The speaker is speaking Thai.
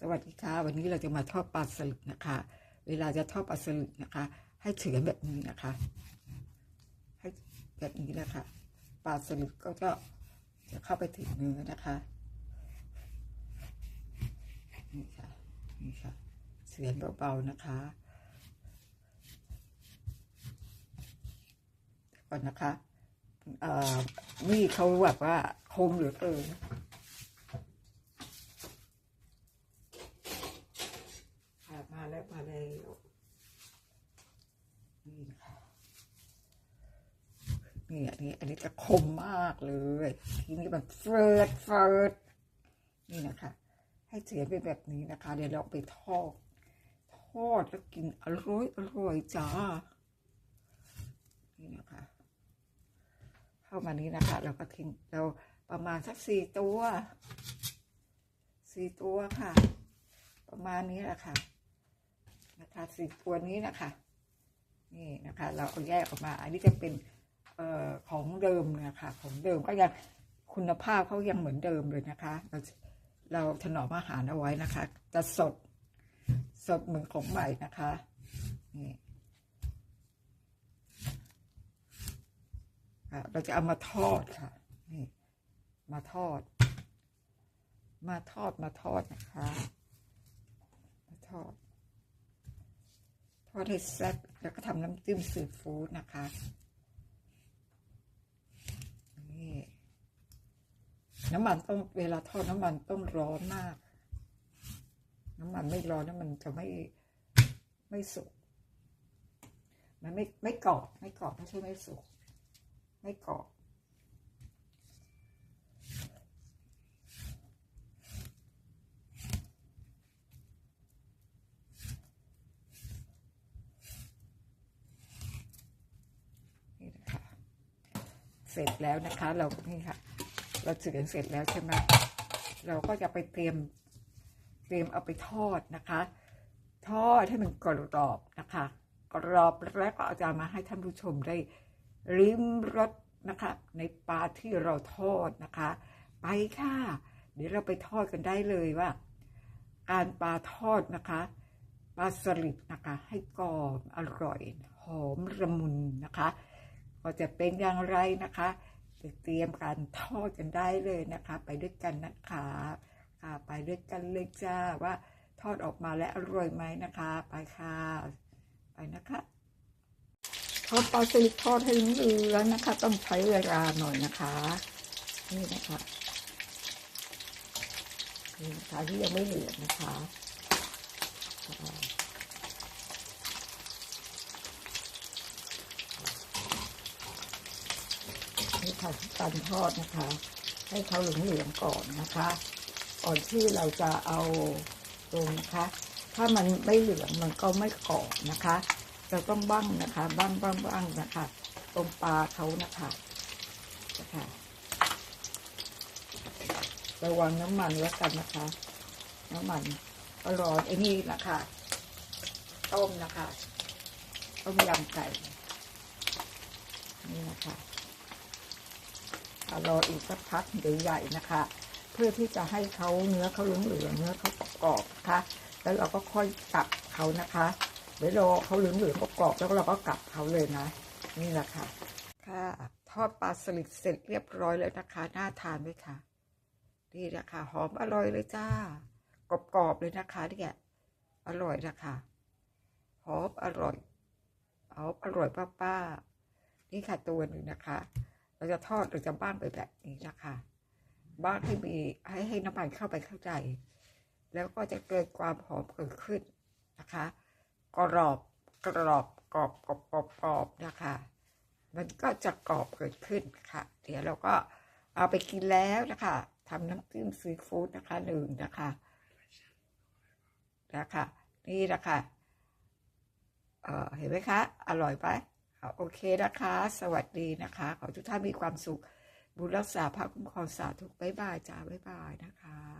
สวัสดีค่ะ วันนี้เราจะมาทอดปลาสลิดนะคะ เวลาจะทอดปลาสลิดนะคะ ให้เฉือนแบบนี้นะคะ ให้แบบนี้นะคะปลาสลิดก็จะจะเข้าไปถึงเนื้อนะคะนี่ค่ะนี่ค่ะเฉือนเบาๆนะคะก่อนนะคะ เอ่อมีดเขาแบบว่าคมเหลือเกิน ค่ะมา แล้วนี่นะคะนี่อันนี้อันนี้จะคมมากเลย ทีนี้มันเฟิร์ดเฟิร์ดนี่นะคะ ให้เสียเป็นแบบนี้นะคะ เดี๋ยวเราเอาไปทอด ทอดแล้วกินอร่อยอร่อยจ้า นี่นะคะ เข้ามานี้นะคะ เราก็ทิ้งเราประมาณสักสี่ตัว สี่ตัวค่ะ ประมาณนี้แหละค่ะ นะคะสีตัวนี้นะคะ นี่นะคะ เราเอาแยกออกมา อันนี้จะเป็นเอ่อของเดิมนะคะของเดิมก็ยังคุณภาพเขายังเหมือนเดิมเลยนะคะ เราเราถนอมอาหารเอาไว้นะคะ จะสดสดเหมือนของใหม่นะคะนี่เราจะเอามาทอดค่ะ นี่ มาทอด มาทอดมาทอดนะคะ มาทอด อดให้แซ่บแล้วก็ทำน้ำจิ้มซีฟู้ดนะคะนี่น้ำมันต้องเวลาทอดน้ำมันต้องร้อนมาก น้ำมันไม่ร้อนน้ำมันจะไม่ไม่สุกมันไม่ไม่กรอบไม่กรอบไม่ใช่ไม่สุกไม่กรอบ นี่นะคะ เสร็จแล้วนะคะ เรานี่ค่ะ เราเฉือนเสร็จแล้วใช่ไหมเราก็จะไปเตรียมเตรียมเอาไปทอดนะคะ ทอดให้มันกรอบนะคะกรอบแล้วก็เอาจะมาให้ท่านผู้ชมได้ริมรสนะคะ ในปลาที่เราทอดนะคะ ไปค่ะ เดี๋ยวเราไปทอดกันได้เลยว่า การปลาทอดนะคะปลาสลิดนะคะ ให้กรอบอร่อย หอมระมุนนะคะ็จะเป็นอย่างไรนะคะจะเตรียมการทอดกันได้เลยนะคะ ไปด้วยกันนะคะค่ะไปด้วยกันเลยจ้าว่าทอดออกมาแล้วอร่อยไหมนะคะ ไปค่ะ ไปนะคะทอดปลาสลิดทอดให้เหลืองนะคะ ต้องใช้เวลาหน่อยนะคะ นี่นะคะนี่นะคะที่ยังไม่เหลือนะคะ อ่านี่ค่ะการทอดนะคะ ให้เขาเหลืองๆก่อนนะคะก่อนที่เราจะเอาลงนะคะ ถ้ามันไม่เหลืองมันก็ไม่กรอบนะคะ เราต้องบ้างนะคะ บ้างบ้างบ้างนะคะ ตรงปลาเขานะคะนะคะระวังน้ำมันแล้วกันนะคะ น้ำมันก็ร้อนไอ้นี่นะคะต้มนะคะต้มยำไก่นี่นะคะ รออีกสักพักใหญ่ๆนะคะ เพื่อที่จะให้เขาเนื้อเขาเหลืองๆเนื้อเขากรอบๆนะคะ แล้วเราก็ค่อยกลับเขานะคะเดี๋ยวรอเขาเหลืองๆกรอบแล้วเราก็กลับเขาเลยนะ นี่แหละค่ะค่ะทอดปลาสลิดเสร็จเรียบร้อยแล้วนะคะน่าทานไหมคะนี่นะคะหอมอร่อยเลยจ้ากรอบๆเลยนะคะเนี่ยอร่อยนะคะหอมอร่อยหอมอร่อยป้าๆนี่ค่ะตัวหนึ่งนะคะ เราจะทอดหรือจะบ้างไปแบบนี้นะคะบ้างให้มีให้ให้น้ำมันเข้าไปเข้าใจ แล้วก็จะเกิดความหอมเกิดขึ้นนะคะกรอบกรอบกรอบกรอบกรอบกรอบนะคะ มันก็จะกรอบเกิดขึ้นค่ะ เดี๋ยวเราก็เอาไปกินแล้วนะคะทำน้ำจิ้มซีฟู้ดนะคะหนึ่งนะคะนะคะนี่นะคะเออเห็นไหมคะ อร่อยไหมค่ะ โอเคนะคะ สวัสดีนะคะ ขอทุกท่านมีความสุข บุญรักษาพระคุ้มครองสาธุบ๊ายบายจ้าบ๊ายบายนะคะ